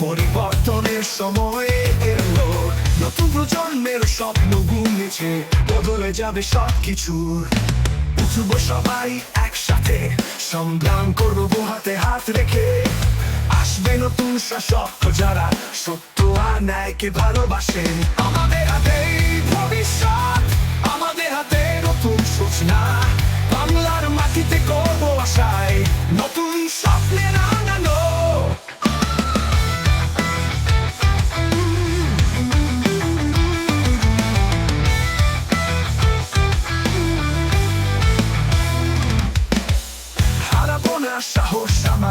পরিবর্তনের সময় এলো। নতুন প্রজন্মের স্বপ্ন ঘুমিয়েছে বদলে যাবে সব কিছু সবাই একসাথে, সংগ্রাম করব হাতে হাত রেখে। আসবে নতুন শাসক যারা সত্য আর ন্যায়কে ভালোবাসে। আমাদের হাতে ভবিষ্যৎ, আমাদের হাতে নতুন সূচনা।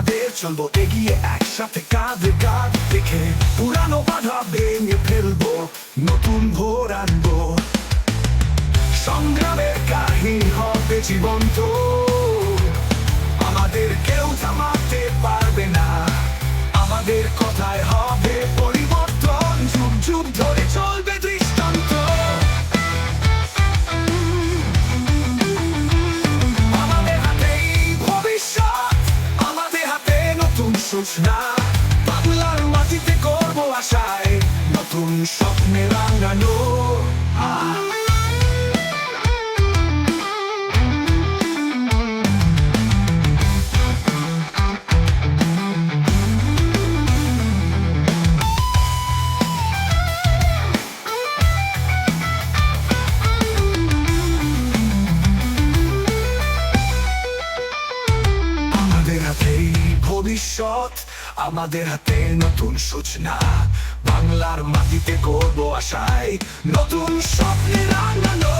আমাদের চলবো, এগিয়ে একসাথে কাঁধে কাঁধ দেখে পুরানো বাধা ভেঙে ফেলব, নতুন ভোর আনব। সংগ্রামের কাহিনী হবে জীবন্ত। আমাদের কেউ থামাতে পারবে না। আমাদের কথায় নতুন সূচনা বাংলার মাটিতে করব আশায় নতুন স্বপ্নে রাঙানো। হাতেই ভবিষ্যৎ আমাদের হাতে নতুন সূচনা। বাংলার মাটিতে করব আশায় নতুন স্বপ্নের আনানো